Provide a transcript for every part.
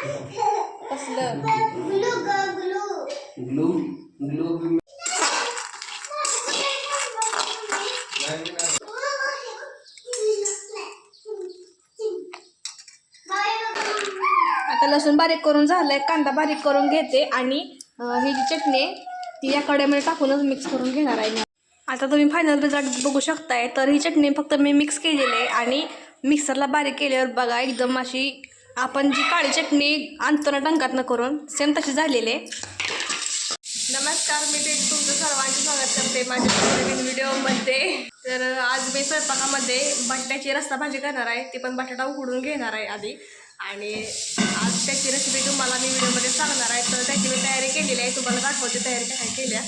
कसलं? ग्लू ग glue. Glue glue आता लसूण बारीक करून झालंय कांदा बारीक करून घेते आणि ही जी चटणी आहे ती या कढईमध्ये टाकूनच मिक्स करून घेणार आहे मी. आता तुम्ही फायनल रिझल्ट बघू शकताय तर ही चटणी फक्त मी मिक्स केलेली आहे आणि मिक्सरला बारीक केल्यावर बघा एकदम अशी आपण जी काळी चटणी आणतो ना टंकातनं करून सेम तशी झालेली आहे. नमस्कार मी ते तुमचं सर्वांचे स्वागत करते माझ्या नवीन व्हिडिओमध्ये. तर आज मी स्वयंपाकामध्ये बटाट्याची रस्सा भाजी करणार आहे. ती पण बटाटा उकडून घेणार आहे आधी. आणि आज त्याची रेसिपी तुम्हाला मी व्हिडिओमध्ये सांगणार आहे. तर त्याची मी तयारी केलेली आहे. तुम्हाला दाखवते तयारी काय केल्या.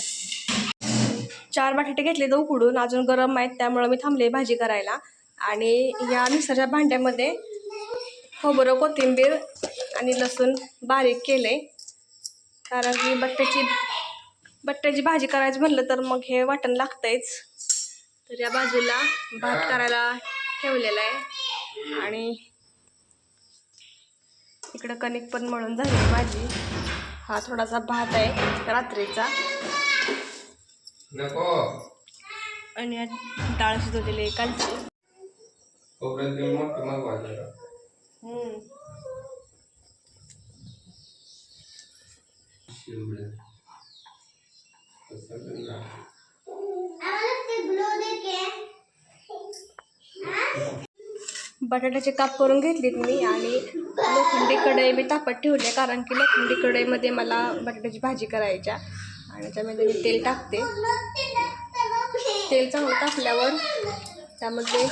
चार बटाटे घेतले तर उकडून. अजून गरम आहेत त्यामुळं मी थांबले भाजी करायला. आणि या मिक्सरच्या भांड्यामध्ये खोबरं कोथिंबीर आणि लसूण बारीक केले कारण की बट्ट्याची बट्ट्याची भाजी करायची म्हणलं तर मग हे वाटण लागतंयच. तर या बाजूला भात करायला ठेवलेला आहे. आणि इकडं कणिक पण मळून झाली माझी हा थोडासा भात आहे रात्रीचा. आणि डाळ शिजवलेली आहे कालची. बटाट्याचे काप करून घेतलीत मी आणि लोखंडी कढई मी तापत ठेवले कारण की लोखंडी कढईमध्ये मला बटाट्याची भाजी करायच्या आणि त्यामध्ये मी तेल टाकते. तेल चांगलं टाकल्यावर त्यामध्ये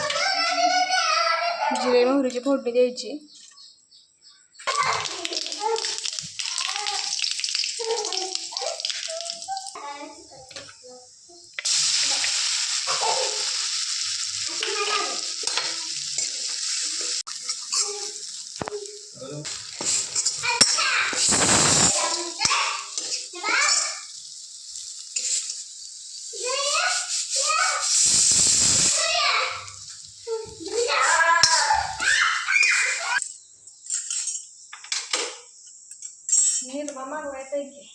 जिरे मोहरीची फोडणी द्यायची निर्मा मागवायचं आहे की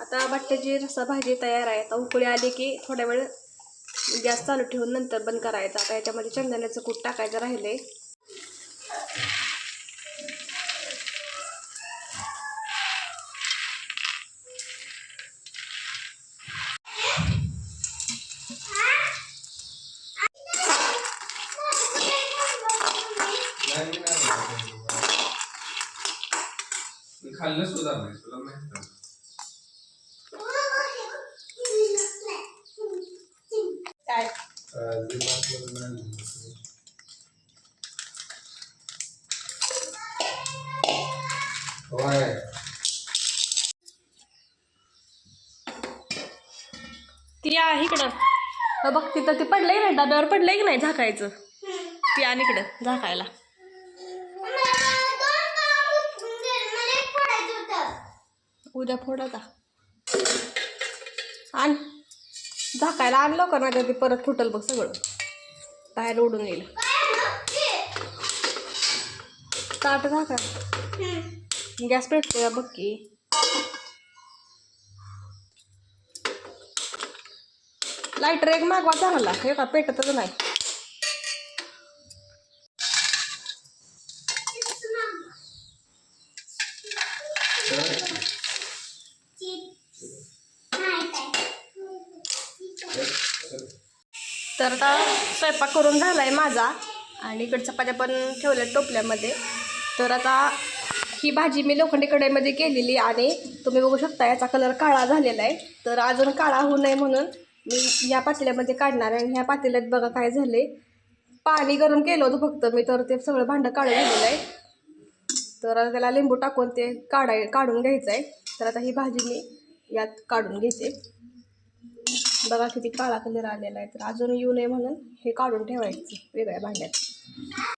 आता बट्ट्याची रस्सा भाजी तयार आहे. आता उकळी आली की थोड्या वेळ गॅस चालू ठेवून नंतर बंद करायचा. आता याच्यामध्ये शेंगदाण्याचं कूट टाकायचं राहिले आहे खाल्लं सुद्धा नाही तुला माहीत काय? ती आहे इकडं. बघ तिथं ते पडलंय ना डब्यावर पडलंय की नाही झाकायचं? ती आणि इकडं झाकायला. उद्या फोड आता आण. झाकायला आणलं का नाही ते परत फुटल बघ सगळं. बाहेर उडून येईल. ताट झाका. गॅस पेटतो बघ की. लाईटर एक मागवा चांगला हे का पेटतच नाही. तर आता स्वयंपाक करून झाला आहे माझा आणि इकडे चपात्या पण ठेवल्या टोपल्यामध्ये. तर आता ही भाजी मी लोखंडी कढईमध्ये केलेली आणि तुम्ही बघू शकता याचा कलर काळा झालेला आहे. तर अजून काळा होऊ नये म्हणून मी या पातेल्यामध्ये काढणार आहे. आणि ह्या पातेल्यात बघा काय झाले पाणी गरम केलं होतं फक्त मी तर ते सगळं भांडं काढून गेलेलं आहे. तर त्याला लिंबू टाकून ते काढाय काढून घ्यायचं आहे तर आता ही भाजी मी यात काढून घेते. बघा किती काळा कलर आलेला आहे. तर अजून येऊ नये म्हणून हे काढून ठेवायचं वेगळ्या भांड्यात.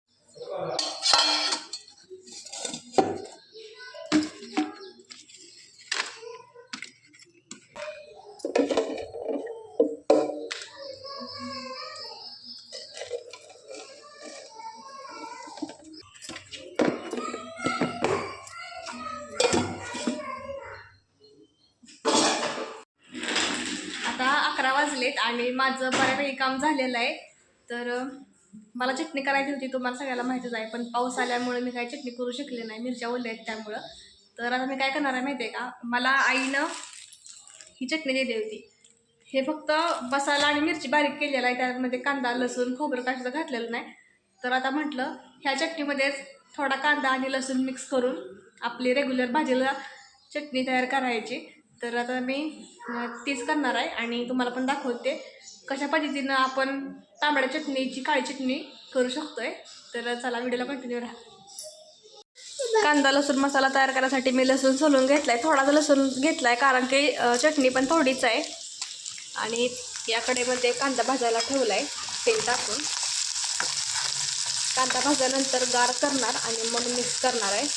आणि माझं बऱ्यापैकी काम झालेलं आहे. तर मला चटणी करायची होती तुम्हाला सगळ्याला माहितीच आहे पण पाऊस आल्यामुळे मी काही चटणी करू शकले नाही. मिरच्या ओल्या आहेत त्यामुळं. तर आता मी काय करणार आहे माहिती आहे का? मला आईनं ही चटणी दिली होती. हे फक्त मसाला आणि मिरची बारीक केलेला आहे त्यामध्ये कांदा लसूण खोबरं काशीचं घातलेलं नाही. तर आता म्हटलं ह्या चटणीमध्येच थोडा कांदा आणि लसूण मिक्स करून आपली रेग्युलर भाजीला चटणी तयार करायची. तर आता मी तीच करणार आहे आणि तुम्हाला पण दाखवते कशा पद्धतीनं आपण तांबड्या चटणीची काळी चटणी करू शकतोय. तर चला व्हिडिओला कंटिन्यू राहा. कांदा लसूण मसाला तयार करायसाठी मी लसूण सोलून आहे थोडासा लसूण घेतला आहे कारण की चटणी पण थोडीच आहे. आणि याकडे मध्ये कांदा भाजायला ठेवलाय. तेल टाकून. कांदा भाजल्यानंतर गार करणार आणि मग मिक्स करणार आहे.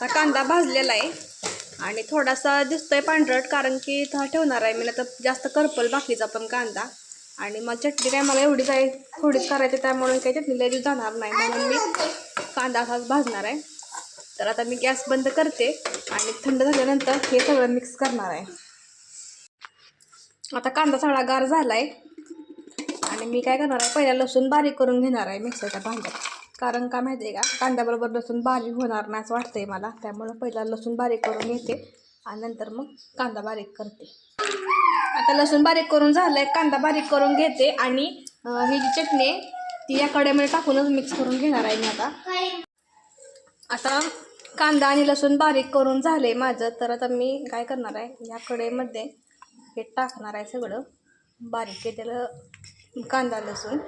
आता कांदा भाजलेला आहे. आणि थोडासा दिसतोय पांढरट कारण की हा ठेवणार आहे मी नाही तर जास्त करपल बाकीचा पण कांदा. आणि मग चटणी काय मला एवढी जाय थोडीच करायची त्यामुळे काही चटणी लगेच जाणार नाही. म्हणून मी कांदा असाच भाजणार आहे. तर आता मी गॅस बंद करते आणि थंड झाल्यानंतर हे सगळं मिक्स करणार आहे. आता कांदा सगळा गार झाला आहे आणि मी काय करणार आहे पहिला लसूण बारीक करून घेणार आहे मिक्सरच्या भांड्यात. कारण का माहिती आहे का? कांद्याबरोबर लसूण बारीक होणार नाही असं वाटतंय मला. त्यामुळं पहिला लसूण बारीक करून घेते आणि नंतर मग कांदा बारीक करते. आता लसूण बारीक करून झालंय कांदा बारीक करून घेते आणि ही जी चटणी आहे ती या कड्यामध्ये टाकूनच मिक्स करून घेणार आहे मी आता. आता कांदा आणि लसूण बारीक करून झाले माझं तर आता मी काय करणार आहे या कडेमध्ये हे टाकणार आहे सगळं. बारीक केलेलं कांदा लसूण.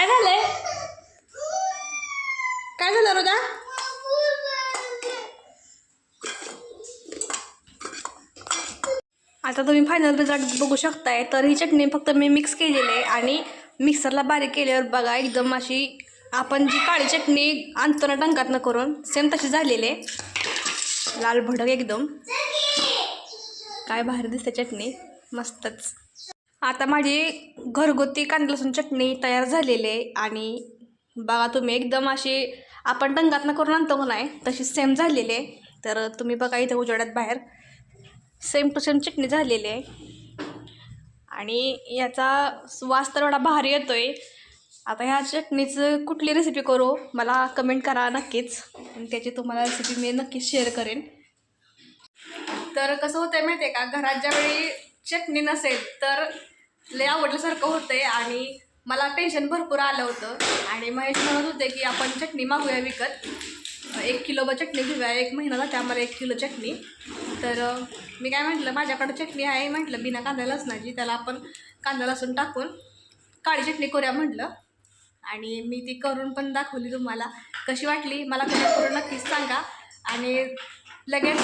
काय झालंय? काय झालं रोजा आता तुम्ही फायनल रिझल्ट बघू शकताय. तर ही चटणी फक्त मी मिक्स केलेली आहे आणि मिक्सरला बारीक केल्यावर बघा एकदम अशी आपण जी काळी चटणी आणतो ना टंकातनं करून सेम तशी झालेली आहे. लाल भडक एकदम. काय भारी दिसते चटणी. मस्तच. आता माझी घरगुती कांदा लसूण चटणी तयार झालेली आहे आणि बघा तुम्ही एकदम अशी आपण डंगातनं करून आणतो का नाही तशी सेम झालेली आहे. तर तुम्ही बघा इथं उजेडात बाहेर सेम टू सेम चटणी झालेली आहे. आणि याचा वास तर एवढा भारी येतो आहे आता ह्या चटणीचं कुठली रेसिपी करू मला कमेंट करा नक्कीच. आणि त्याची तुम्हाला रेसिपी मी नक्कीच शेअर करेन. तर कसं होतं आहे माहिती आहे का घरात ज्यावेळी चटणी नसेल तर लय आवडल्यासारखं होतंय आणि मला टेन्शन भरपूर आलं होतं. आणि महेश म्हणत होते की आपण चटणी मागूया विकत. एक किलो ब चटणी घेऊया. एक महिना जाते आम्हाला एक किलो चटणी. तर मी काय म्हटलं माझ्याकडं चटणी आहे म्हटलं बिना कांदा लसणाची त्याला आपण कांदा लसूण टाकून काळी चटणी करूया म्हटलं. आणि मी ती करून पण दाखवली तुम्हाला. कशी वाटली? मला कमेंट करून नक्कीच सांगा. आणि लगेच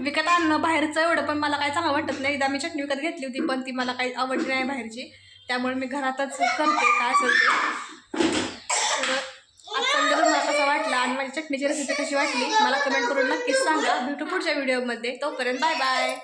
विकत आणणं बाहेरचं एवढं पण मला काय चांगलं वाटत नाही. एकदा मी चटणी विकत घेतली होती पण ती मला काही आवडली नाही बाहेरची. त्यामुळे मी घरातच करते काय असेल ते. तर आजचा कसं वाटला आणि माझी चटणीची रेसिपी कशी वाटली मला कमेंट करून नक्कीच सांगा. भेटू पुढच्या व्हिडिओमध्ये तोपर्यंत बाय बाय